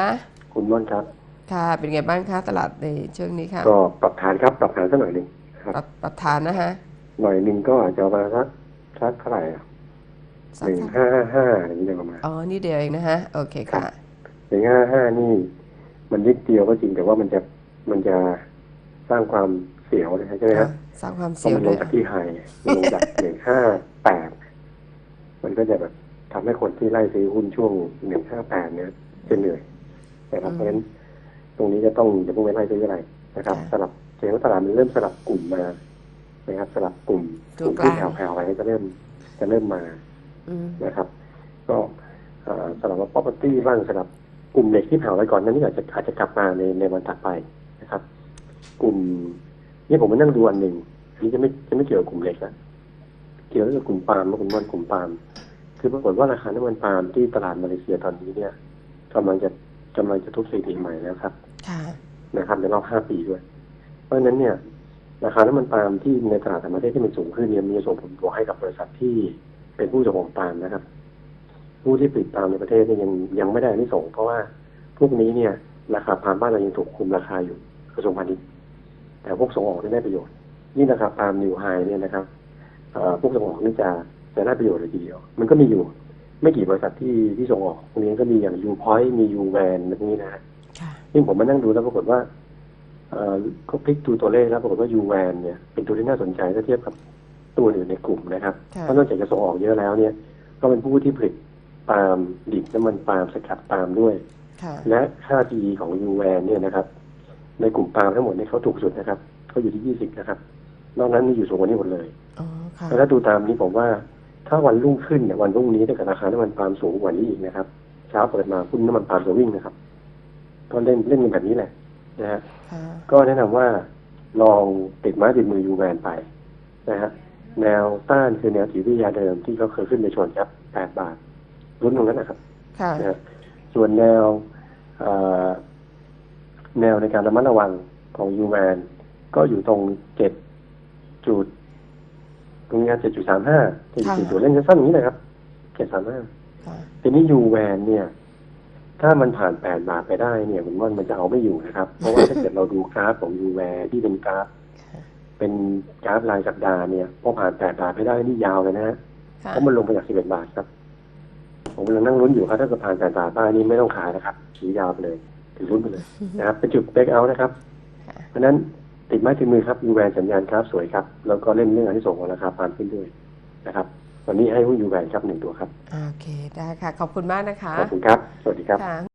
คะคุณม่อนครับ ค่ะเป็นไงบ้างคะตลาดในช่วงนี้ค่ะก็ปรับฐานครับปรับฐานสักหน่อยหนึ่งคปรัรับบปรับฐานนะคะหน่อยหนึ่งก็อาจจะประมาณสักสักเท่าไหร่อะสัหกนึ่งเท่าห้าห้าอย่างนี้ประมาณอ๋อนี่เดียวเองนะคะโอเคค่ะ หนึ่งห้าห้านี่ มันนิดเดียวก็จริงแต่ว่ามันจะมันจะสร้างความเสียวนะฮะใช่ไหมครัค่ะบสร้างความเพเสีราะยวมันลด้วงยจากที่ไฮมันลงจากหนึ่งห้าแปดมันก็จะแบบทำให้คนที่ไล่ซื้อหุ้นช่วงหนึ่งห้าแปดเนี่ยจะเหนื่อย นะครับเพราะฉะนั้นตรงนี้จะต้องจะเพิ่งไปไล่ซื้ออะไรนะครับ สลับเสียงตลาดมันเริ่มสลับกลุ่มมานะครับสลับกลุ่มกลุ่มที่แผ่วๆไปจะเริ่มจะเริ่มมาอืมนะครับ ก็เอ่อสลับว่า property บ้างสลับกลุ่มเด็กที่แผ่วไปก่อนนั้นนี่อาจจะอาจจะกลับมาในในวันถัดไปนะครับ กลุ่มนี่ผมมานั่งดูอันหนึ่งนี่จะไม่จะไม่เกี่ยวกับกลุ่มเล็กนะเกี่ยวกับกลุ่มปาล์มนะคุณว่ากลุ่มปาล์มคือปรากฏว่าราคาน้ำมันปาล์มที่ตลาดมาเลเซียตอนนี้เนี่ยกำลังจะ กำลังจะทุบสถิติใหม่แล้วครับค่ะนะครับในรอบห้าปีด้วย เพราะฉะนั้นเนี่ยราคาน้ำมันปาล์มที่ในตลาดต่างประเทศที่มันสูงขึ้นเนี่ยมีส่งผลบวกให้กับบริษัทที่เป็นผู้ส่งออกปาล์มนะครับ ผู้ที่ผลิตปาล์มในประเทศเนี่ยยังยังไม่ได้อานิสงส์เพราะว่าพวกนี้เนี่ย ราคาปาล์มบ้านเรายังถูกคุมราคาอยู่กระทรวงพาณิชย์แต่พวกส่งออกได้ได้ประโยชน์ยิ่งราคาปาล์มนิวไฮเนี่ยนะครับเอ่อพวกส่งออกนี่จะจะได้ประโยชน์เลยทีเดียว มันก็มีอยู่ ไม่กี่บริษัทที่ที่ส่งออกพวกนี้ก็มีอย่างยูพอยต์มียูแวนแบบนี้นะฮะค่ะซึ่งผมมานั่งดูแล้วปรากฏว่าเอ่อเขาพลิกดูตัวเลขแล้วปรากฏว่ายูแวนเนี่ยเป็นตัวที่น่าสนใจถ้าเทียบกับตัวอื่นในกลุ่มนะครับค่ะเพราะนอกจากจะส่งออกเยอะแล้วเนี่ย ก็เป็นผู้ที่ผลิตปาล์มดิบน้ำมันปาล์มสกัดปาล์มด้วยค่ะและค่า PE ของยูแวนเนี่ยนะครับ ในกลุ่มปาล์มทั้งหมดเนี่ยเขาถูกสุดนะครับเขาอยู่ที่20นะครับ นอกนั้นมีอยู่สูงกว่านี้หมดเลยอ๋อค่ะแล้วถ้าดูตามนี้ผมว่า ถ้าวันรุ่งขึ้นเนี่ยวันรุ่งนี้ถ้าเกิดราคาน้ำมันปาล์มสูงกว่านี้อีกนะครับ เช้าเปิดมาหุ้นน้ำมันปาล์มจะวิ่งนะครับก็เล่นเล่นกันแบบนี้แหละนะฮะค่ะก็แนะนำว่าลองติดไม้ติดมือยูแวนไปนะฮะแนวต้านคือแนวถือวิทยาเดิมที่เขาเคยขึ้นไปชนครับ8บาทรุ้นตรงนั้นนะครับค่ะนะฮะส่วนแนวเอ่อแนวในการระมัดระวังของยูแวนก็อยู่ตรง7จุดตร งนี้เจ็ดจุดสามห้าเจ็ดจุดสี่ศูนย์เล่นสั้นๆอย่างนี้นะครับเจ็ดสามห้าค่ะทีนี้ยูแวนเนี่ย ถ้ามันผ่านแปดบาทไปได้เนี่ยผมว่ามันจะเอาไม่อยู่นะครับ เพราะว่าถ้าเกิดเราดูกราฟของยูแวนที่เป็นกราฟ เป็นกราฟรายสัปดาห์เนี่ยพอผ่านแปดบาทไปได้นี่ยาวเลยนะฮะค่ะเพราะมันลงไปจากสิบเอ็ดบาทครับ ผมกำลังนั่งลุ้นอยู่ครับถ้าเกิดผ่านแปดบาทได้นี่ไม่ต้องขายนะครับถือยาวไปเลยถือลุ้นไปเลยนะครับเป็นจุดเบรกเอาท์นะครับค่ะเพราะฉะนั้น ติดไม้ติดมือครับยูแวนสัญญาณกราฟสวยครับ แล้วก็เล่นเรื่องอันที่ส่งของราคาปาล์มขึ้นด้วยนะครับวันนี้ให้หุ้นยูแวนครับหนึ่งตัวครับ โอเค ได้ค่ะ ขอบคุณมากนะคะ ขอบคุณครับ สวัสดีครับค่ะ